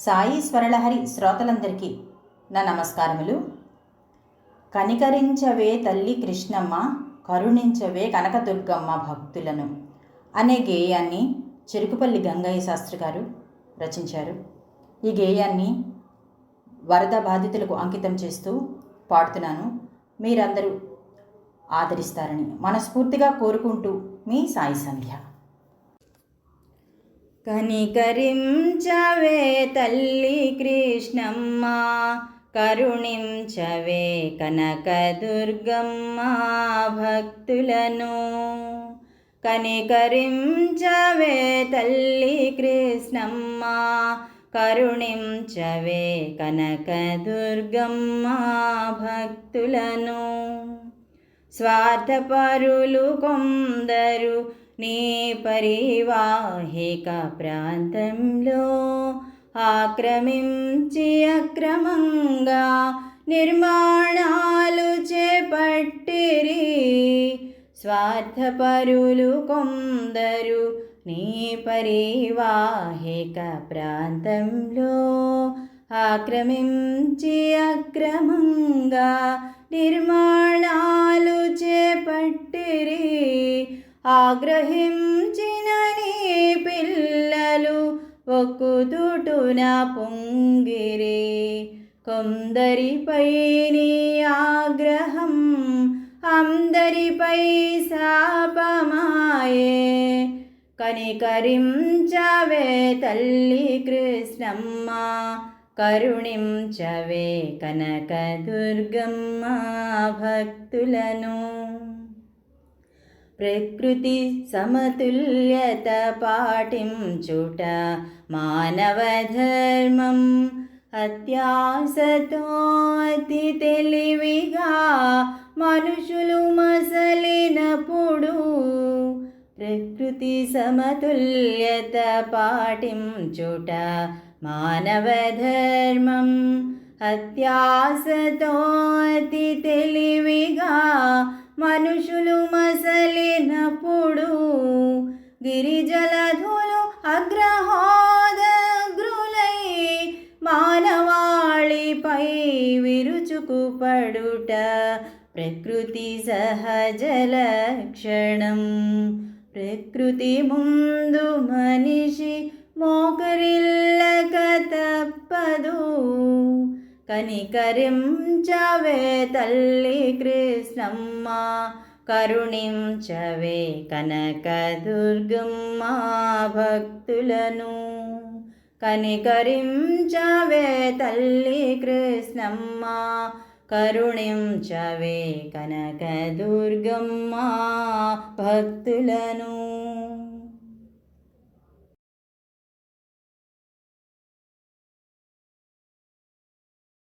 సాయి స్వరలహరి శ్రోతలందరికీ నా నమస్కారములు. కనికరించవే తల్లి కృష్ణమ్మ కరుణించవే కనకదుర్గమ్మ భక్తులను అనే గేయాన్ని చెరుకుపల్లి గంగయ్య శాస్త్రి గారు రచించారు. ఈ గేయాన్ని వరద బాధితులకు అంకితం చేస్తూ పాడుతున్నాను. మీరందరూ ఆదరిస్తారని మనస్ఫూర్తిగా కోరుకుంటూ మీ సాయి సంధ్య. కనికరించవే తల్లి కృష్ణమ్మ కరుణించవే కనకదుర్గమ్మ భక్తులను. కనికరించవే తల్లి కృష్ణమ్మ కరుణించవే కనకదుర్గమ్మ భక్తులను. స్వార్థపరులు కొందరు నీ పరివాహిక ప్రాంతంలో ఆక్రమించి అక్రమంగా నిర్మాణాలు చేపట్టిరి. స్వార్థపరులు కొందరు నీ పరివాహిక ప్రాంతంలో ఆక్రమించి అక్రమంగా నిర్మాణాలు చేపట్టిరి. ఆగ్రహించిన నీ పిల్లలు ఒక్కుతుటున పొంగిరి. కొందరిపై నీ ఆగ్రహం అందరిపై శాపమాయే. కనికరించవే తల్లి కృష్ణమ్మ కరుణించవే కనకదుర్గమ్మ భక్తులను. ప్రకృతి సమతుల్యత పాటించుట మానవ ధర్మం అత్యాసతో అతి తెలివిగా మనుషులు మసలినప్పుడు ప్రకృతి సమతుల్యత పాటించుట మానవ ధర్మం అత్యాసతో అతి తెలివిగా మనుషులు మసలినప్పుడు గిరిజలధులు అగ్రహోదగ్రులై మానవాళిపై విరుచుకుపడుట ప్రకృతి సహజ లక్షణం. ప్రకృతి ముందు మనిషి మోకరిల్లక తప్పదు. కనికరించవే తల్లి కృష్ణమ్మ. కరుణించవే కనకదుర్గమ్మ భక్తులను. కనికరించవే తల్లి కృష్ణమ్మ కరుణించవే కనకదుర్గమ్మ భక్తులను.